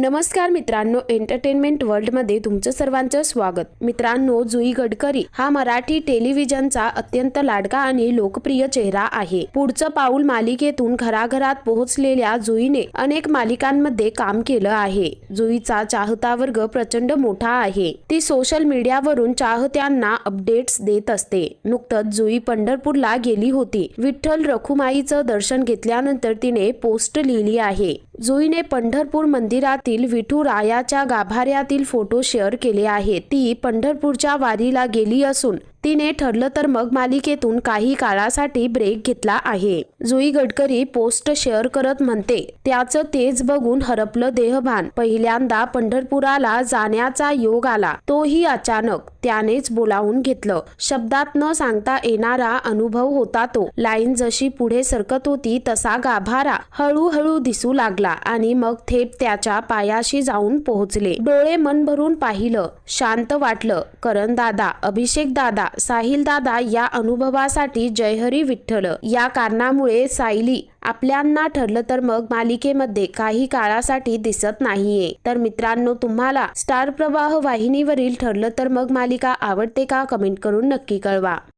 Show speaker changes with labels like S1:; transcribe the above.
S1: नमस्कार मित्रांनो एंटरटेनमेंट वर्ल्डमध्ये तुमचं सर्वांचं स्वागत. मित्रांनो जुई गडकरी हा मराठी टेलिव्हिजनचा अत्यंत लाडका आणि लोकप्रिय चेहरा आहे. पुढचं पाऊल मालिकेतून घराघरात पोहोचलेल्या जुईने अनेक मालिकांमध्ये काम केलं आहे. जुईचा चाहता वर्ग प्रचंड मोठा आहे. ती सोशल मीडियावरून चाहत्यांना अपडेट्स देत असते. नुकतंच जुई पंढरपूरला गेली होती. विठ्ठल रखुमाईचं दर्शन घेतल्यानंतर तिने पोस्ट लिहिली आहे. जुईने पंढरपूर मंदिरातील विठुरायाच्या गाभाऱ्यातील फोटो शेअर केले आहेत. ती पंढरपूरच्या वारीला गेली असून तिने ठरलं तर मग मालिकेतून काही काळासाठी ब्रेक घेतला आहे. जुई गडकरी पोस्ट शेअर करत म्हणते त्याचं तेज बघून हरपलं देहभान. पहिल्यांदा पंढरपुराला जाण्याचा योग आला. तोही अचानक त्यानेच बोलावून घेतलं. शब्दात न सांगता येणारा अनुभव होता तो. लाईन जशी पुढे सरकत होती तसा गाभारा हळूहळू दिसू लागला आणि मग थेट त्याच्या पायाशी जाऊन पोहोचले. डोळे मन भरून पाहिलं. शांत वाटलं. करण दादा अभिषेक दादा साहिल दादा या अनुभवासाठी जयहरी विठ्ठल. या कारणामुळे सायली आपल्यांना ठरलं तर मग मालिकेमध्ये काही काळासाठी दिसत नाहीये. तर मित्रांनो तुम्हाला स्टार प्रवाह वाहिनीवरील ठरलं तर मग मालिका आवडते का? कमेंट करून नक्की कळवा.